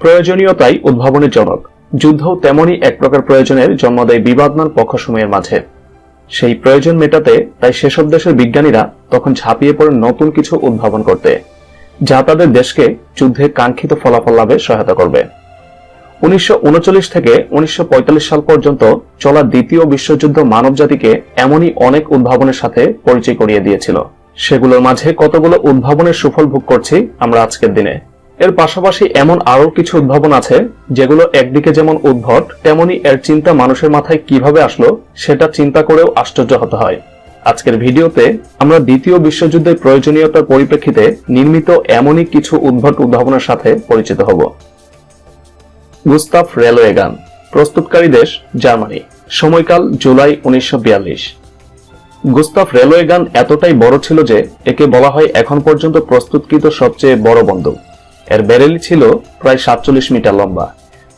প্রয়োজনীয়তাই উদ্ভাবনের জনক। যুদ্ধ তেমনই এক প্রকার প্রয়োজনের জন্ম দেয় বিবাদমান পক্ষসমূহের মাঝে। সেই প্রয়োজন মেটাতে তাই সেসব দেশের বিজ্ঞানীরা তখন ঝাঁপিয়ে পড়েন নতুন কিছু উদ্ভাবন করতে, যা তাদের দেশকে যুদ্ধে কাঙ্ক্ষিত ফলাফল লাভে সহায়তা করবে। উনিশশো উনচল্লিশ থেকে উনিশশো পঁয়তাল্লিশ সাল পর্যন্ত চলা দ্বিতীয় বিশ্বযুদ্ধ মানবজাতিকে এমনই অনেক উদ্ভাবনের সাথে পরিচয় করিয়ে দিয়েছিল। সেগুলোর মাঝে কতগুলো উদ্ভাবনের সুফল ভোগ করছি আমরা আজকের দিনে। এর পাশাপাশি এমন আরও কিছু উদ্ভাবন আছে, যেগুলো একদিকে যেমন উদ্ভট, তেমনি এর চিন্তা মানুষের মাথায় কীভাবে আসলো সেটা চিন্তা করেও আশ্চর্য হতে হয়। আজকের ভিডিওতে আমরা দ্বিতীয় বিশ্বযুদ্ধের প্রয়োজনীয়তার পরিপ্রেক্ষিতে নির্মিত এমনই কিছু উদ্ভট উদ্ভাবনের সাথে পরিচিত হব। গুস্তাফ রেলওয়ে গান প্রস্তুতকারী দেশ, জার্মানি, সময়কাল জুলাই উনিশশো গুস্তাফ রেলওয়ে গান এতটাই বড় ছিল যে, একে বলা হয় এখন পর্যন্ত প্রস্তুতকৃত সবচেয়ে বড় বন্দুক। এর ব্যারেলই ছিল প্রায় সাতচল্লিশ মিটার লম্বা।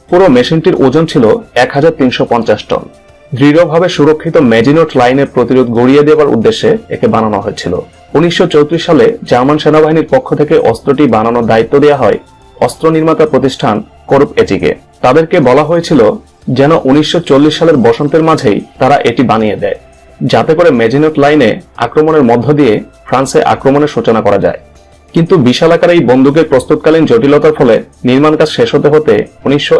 পুরো মেশিনটির ওজন ছিল এক হাজার তিনশো পঞ্চাশ টন। দৃঢ়ভাবে সুরক্ষিত ম্যাজিনোট লাইনের প্রতিরোধ গড়িয়ে দেওয়ার উদ্দেশ্যে একে বানানো হয়েছিল। উনিশশো চৌত্রিশ সালে জার্মান সেনাবাহিনীর পক্ষ থেকে অস্ত্রটি বানানোর দায়িত্ব দেওয়া হয় অস্ত্র নির্মাতা প্রতিষ্ঠান করুপ এটিকে। তাদেরকে বলা হয়েছিল যেন উনিশশো চল্লিশ সালের বসন্তের মাঝেই তারা এটি বানিয়ে দেয়, যাতে করে মেজিনোট লাইনে আক্রমণের মধ্য দিয়ে ফ্রান্সে আক্রমণের সূচনা করা যায়। কিন্তু বিশাল আকার এই বন্দুকের প্রস্তুতকালীন জটিলতার ফলে নির্মাণ কাজ শেষ হতে হতে উনিশশো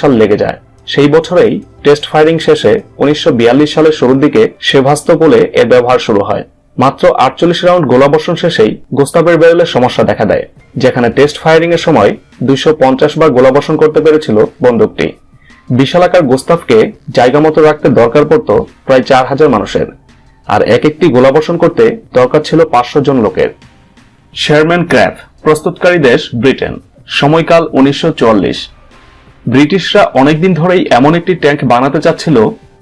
সাল লেগে যায়। সেই বছরেই টেস্ট ফায়ারিং শেষে উনিশশো সালের শুরুর দিকে সেভাস্তোপোলে এর ব্যবহার শুরু হয়। মাত্র আটচল্লিশ রাউন্ড গোলাবর্ষণ শেষেই গোস্তাবের ব্যারেলের সমস্যা দেখা দেয়, যেখানে টেস্ট ফায়ারিং এর সময় দুইশো বার গোলাবর্ষণ করতে পেরেছিল বন্দুকটি। বিশালাকার গোস্তাফকে জায়গা মতো রাখতে দরকার পড়ত প্রায় চার হাজার মানুষের। আর এক একটি গোলাবর্ষণ করতে দরকার ছিল পাঁচশো জন লোকের। শেয়ারম্যান ক্র্যাফ প্রস্তুতকারী দেশ ব্রিটেন। সময়কাল উনিশশো চল্লিশ ব্রিটিশরা অনেকদিন ধরেই এমন একটি ট্যাঙ্ক বানাতে চাচ্ছিল,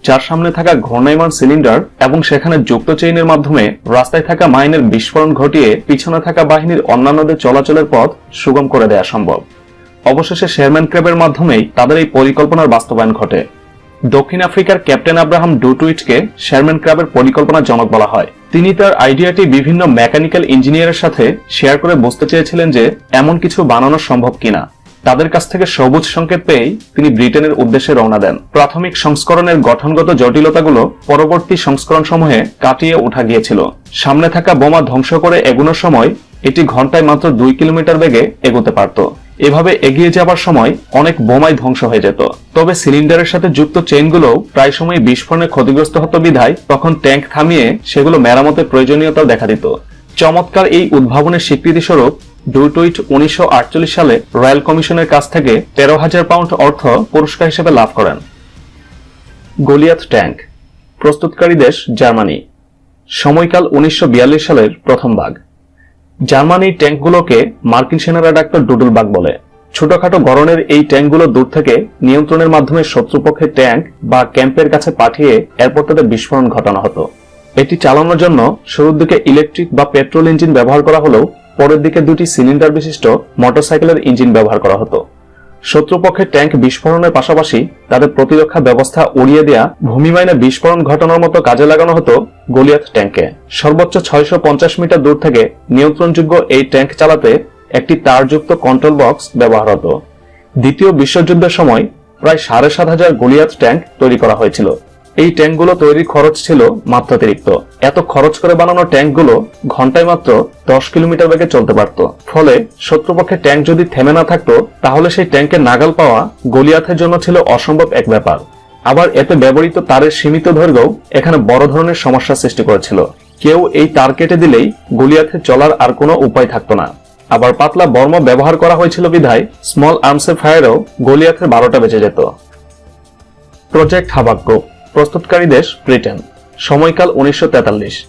যার সামনে থাকা ঘূর্ণায়মান সিলিন্ডার এবং সেখানে যুক্ত চেইনের মাধ্যমে রাস্তায় থাকা মাইনের বিস্ফোরণ ঘটিয়ে পিছনে থাকা বাহিনীর অন্যান্যদের চলাচলের পথ সুগম করে দেয়া সম্ভব। অবশেষে শেয়ারম্যান ক্র্যাবের মাধ্যমেই তাদের এই পরিকল্পনার বাস্তবায়ন ঘটে। দক্ষিণ আফ্রিকার ক্যাপ্টেন আব্রাহাম ডুটুইটকে শেয়ারম্যান ক্রাবের পরিকল্পনার জনক বলা হয়। তিনি তার আইডিয়াটি বিভিন্ন মেকানিক্যাল ইঞ্জিনিয়ারের সাথে শেয়ার করে বুঝতে চেয়েছিলেন যে এমন কিছু বানানো সম্ভব কিনা। তাদের কাছ থেকে সবুজ সংকেত পেয়েই তিনি ব্রিটেনের উদ্দেশ্যে রওনা দেন। প্রাথমিক সংস্করণের গঠনগত জটিলতাগুলো পরবর্তী সংস্করণ সমূহে কাটিয়ে ওঠা গিয়েছিল। সামনে থাকা বোমা ধ্বংস করে এগুনোর সময় এটি ঘন্টায় মাত্র দুই কিলোমিটার বেগে এগোতে পারত। এভাবে এগিয়ে যাবার সময় অনেক বোমাই ধ্বংস হয়ে যেত। তবে সিলিন্ডারের সাথে যুক্ত চেইনগুলো প্রায় সময় বিস্ফোরণে ক্ষতিগ্রস্ত হতো বিধায় তখন ট্যাঙ্ক থামিয়ে সেগুলো মেরামতের প্রয়োজনীয়তা দেখা দিত। চমৎকার এই উদ্ভাবনের স্বীকৃতি স্বরূপ ডুইটুইট উনিশশো সালে রয়্যাল কমিশনের কাছ থেকে তেরো হাজার পাউন্ড অর্থ পুরস্কার হিসেবে লাভ করেন। গলিয়াত ট্যাঙ্ক, প্রস্তুতকারী দেশ জার্মানি, সময়কাল উনিশশো বিয়াল্লিশ সালের প্রথম ভাগ। জার্মানির ট্যাঙ্কগুলোকে মার্কিন সেনারা ডাক্তার ডুডুল বাগ বলে। ছোটখাটো গরনের এই ট্যাঙ্কগুলো দূর থেকে নিয়ন্ত্রণের মাধ্যমে শত্রুপক্ষের ট্যাঙ্ক বা ক্যাম্পের কাছে পাঠিয়ে এরপর তাদের বিস্ফোরণ ঘটানো হতো। এটি চালানোর জন্য শুরুর দিকে ইলেকট্রিক বা পেট্রোল ইঞ্জিন ব্যবহার করা হলেও পরের দিকে দুটি সিলিন্ডার বিশিষ্ট মোটরসাইকেলের ইঞ্জিন ব্যবহার করা হতো। শত্রুপক্ষের ট্যাঙ্ক বিস্ফোরণের পাশাপাশি তাদের প্রতিরক্ষা ব্যবস্থা উড়িয়ে দেয়া ভূমিমাইনে বিস্ফোরণ ঘটানোর মতো কাজে লাগানো হতো গলিয়াত ট্যাঙ্কে। সর্বোচ্চ ছয়শো পঞ্চাশ মিটার দূর থেকে নিয়ন্ত্রণযোগ্য এই ট্যাঙ্ক চালাতে একটি তারযুক্ত কন্ট্রোল বক্স ব্যবহার হতো। দ্বিতীয় বিশ্বযুদ্ধের সময় প্রায় সাড়ে সাত হাজার গলিয়াত ট্যাঙ্ক তৈরি করা হয়েছিল। এই ট্যাঙ্কগুলো তৈরির খরচ ছিল মাত্রাতিরিক্ত। এত খরচ করে বানানো ট্যাঙ্কগুলো ঘন্টায় মাত্র দশ কিলোমিটার বেগে চলতে পারত। ফলে শত্রুপক্ষের ট্যাঙ্ক যদি থেমে না থাকতো, তাহলে সেই ট্যাঙ্কের নাগাল পাওয়া গলিয়াথের জন্য ছিল অসম্ভব এক ব্যাপার। আবার এতে ব্যবহৃত তারের সীমিত দৈর্ঘ্য এখানে বড় ধরনের সমস্যার সৃষ্টি করেছিল। কেউ এই তার কেটে দিলেই গলিয়াথে চলার আর কোনো উপায় থাকতো না। আবার পাতলা বর্ম ব্যবহার করা হয়েছিল বিধায় স্মল আর্মসের ফায়ারেও গলিয়াথের বারোটা বেঁচে যেত। প্রজেক্ট হাবাক্য প্রস্তুতকারী দেশ ব্রিটেন। সময়কাল উনিশশো তেতাল্লিশ।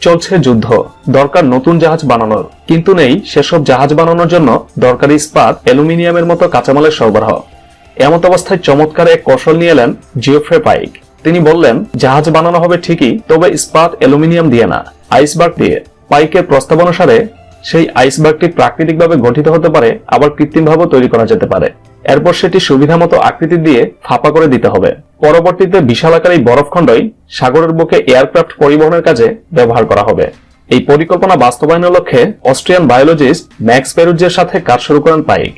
চলছে যুদ্ধ। দরকার নতুন জাহাজ বানানোর। কিন্তু নেই সেসব জাহাজ বানানোর জন্য দরকারি ইস্পাত, অ্যালুমিনিয়ামের মতো কাঁচামালের সরবরাহ। এমত অবস্থায় চমৎকার এক কৌশল নিয়ে এলেন জিওফ্রে পাইক। তিনি বললেন, জাহাজ বানানো হবে ঠিকই, তবে ইস্পাত অ্যালুমিনিয়াম দিয়ে না। আইসবার্গ দিয়ে। পাইকের প্রস্তাব অনুসারে, সেই আইসবার্গটি প্রাকৃতিকভাবে গঠিত হতে পারে, আবার কৃত্রিমভাবে তৈরি করা যেতে পারে। এরপর সেটি সুবিধা মতো আকৃতি দিয়ে ফাঁপা করে দিতে হবে। পরবর্তীতে বিশাল আকার এই বরফখণ্ডই সাগরের বুকে এয়ারক্রাফট পরিবহনের কাজে ব্যবহার করা হবে। এই পরিকল্পনা বাস্তবায়নের লক্ষ্যে অস্ট্রিয়ান বায়োলজিস্ট ম্যাক্স পেরুজের সাথে কাজ শুরু করেন পাইক।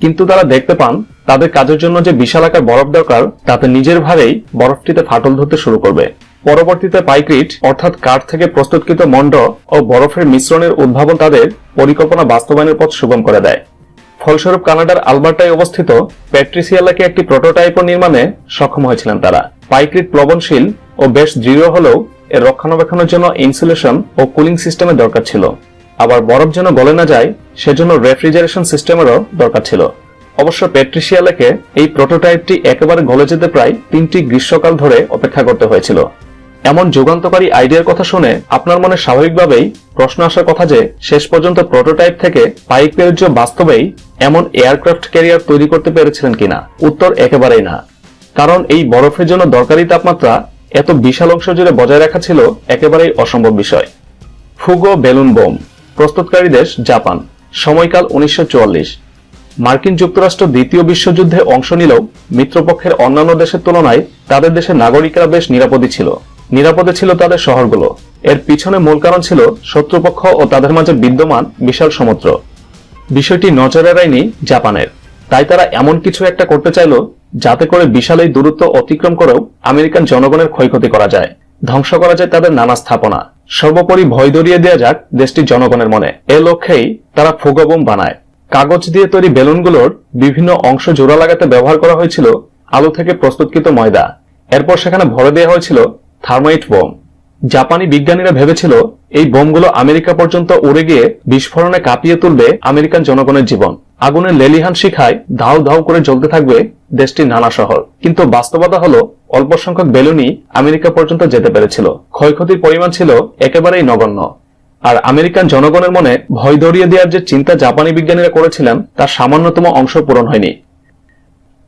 কিন্তু তারা দেখতে পান, তাদের কাজের জন্য যে বিশাল আকার বরফ দরকার, তাতে নিজের ভারেই বরফটিতে ফাটল ধরতে শুরু করবে। পরবর্তীতে পাইক্রিট, অর্থাৎ কাঠ থেকে প্রস্তুতকৃত মন্ড ও বরফের মিশ্রণের উদ্ভাবন তাদের পরিকল্পনা বাস্তবায়নের পথ সুগম করে দেয়। ফলস্বরূপ কানাডার আলবার্টায় অবস্থিত প্যাট্রিসিয়ালাকে একটি প্রোটোটাইপও নির্মাণে সক্ষম হয়েছিলেন তারা। পাইক্রিট প্লবনশীল ও বেশ দৃঢ় হলেও এর রক্ষণাবেক্ষণের জন্য ইনসুলেশন ও কুলিং সিস্টেমের দরকার ছিল। আবার বরফ যেন গলে না যায়, সেজন্য রেফ্রিজারেশন সিস্টেমেরও দরকার ছিল। অবশ্য প্যাট্রিসিয়ালাকে এই প্রোটোটাইপটি একেবারে গলে যেতে প্রায় তিনটি গ্রীষ্মকাল ধরে অপেক্ষা করতে হয়েছিল। এমন যুগান্তকারী আইডিয়ার কথা শুনে আপনার মনে স্বাভাবিকভাবেই প্রশ্ন আসার কথা যে শেষ পর্যন্ত প্রোটোটাইপ থেকে পাইক বাস্তবেই এমন এয়ারক্রাফট ক্যারিয়ার তৈরি করতে পেরেছিলেন কিনা? উত্তর একেবারেই না। কারণ এই বরফের জন্য দরকারি তাপমাত্রা এত বিশাল অংশ জুড়ে বজায় রাখা ছিল একেবারেই অসম্ভব বিষয়। ফুগো বেলুন বোম, প্রস্তুতকারী দেশ জাপান, সময়কাল উনিশশো চুয়াল্লিশ। মার্কিন যুক্তরাষ্ট্র দ্বিতীয় বিশ্বযুদ্ধে অংশ নিলেও মিত্রপক্ষের অন্যান্য দেশের তুলনায় তাদের দেশের নাগরিকরা বেশ নিরাপদে ছিল। নিরাপদে ছিল তাদের শহরগুলো। এর পিছনে মূল কারণ ছিল শত্রুপক্ষ ও তাদের মাঝে বিদ্যমান বিশাল সমুদ্র। বিষয়টি নজর এড়ায়নি জাপানের। তাই তারা এমন কিছু একটা করতে চাইল যাতে করে বিশাল এই দূরত্ব অতিক্রম করেও আমেরিকান জনগণের ক্ষয়ক্ষতি করা যায়। ধ্বংস করা যায় তাদের নানা স্থাপনা। সর্বোপরি ভয় দরিয়ে দেওয়া যাক দেশটির জনগণের মনে। এ লক্ষ্যেই তারা ফুগবোম বানায়। কাগজ দিয়ে তৈরি বেলুনগুলোর বিভিন্ন অংশ জোড়া লাগাতে ব্যবহার করা হয়েছিল আলু থেকে প্রস্তুতকৃত ময়দা। এরপর সেখানে ভরে দেওয়া হয়েছিল থার্মাইট বোম। জাপানি বিজ্ঞানীরা ভেবেছিল এই বোমগুলো আমেরিকা পর্যন্ত উড়ে গিয়ে বিস্ফোরণে কাঁপিয়ে তুলবে আমেরিকান জনগণের জীবন। আগুনের লেলিহান শিখায় ধাউ ধাউ করে জ্বলতে থাকবে দেশটির নানা শহর। কিন্তু বাস্তবতা হলো অল্প সংখ্যক বেলুনই আমেরিকা পর্যন্ত যেতে পেরেছিল। ক্ষয়ক্ষতির পরিমাণ ছিল একেবারেই নগণ্য। আর আমেরিকান জনগণের মনে ভয় ধরিয়ে দেওয়ার যে চিন্তা জাপানি বিজ্ঞানীরা করেছিলেন, তার সামান্যতম অংশ পূরণ হয়নি।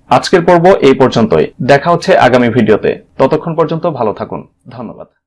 আজকের পর্ব এই পর্যন্তই। দেখা হচ্ছে আগামী ভিডিওতে। ততক্ষণ পর্যন্ত ভালো থাকুন। ধন্যবাদ।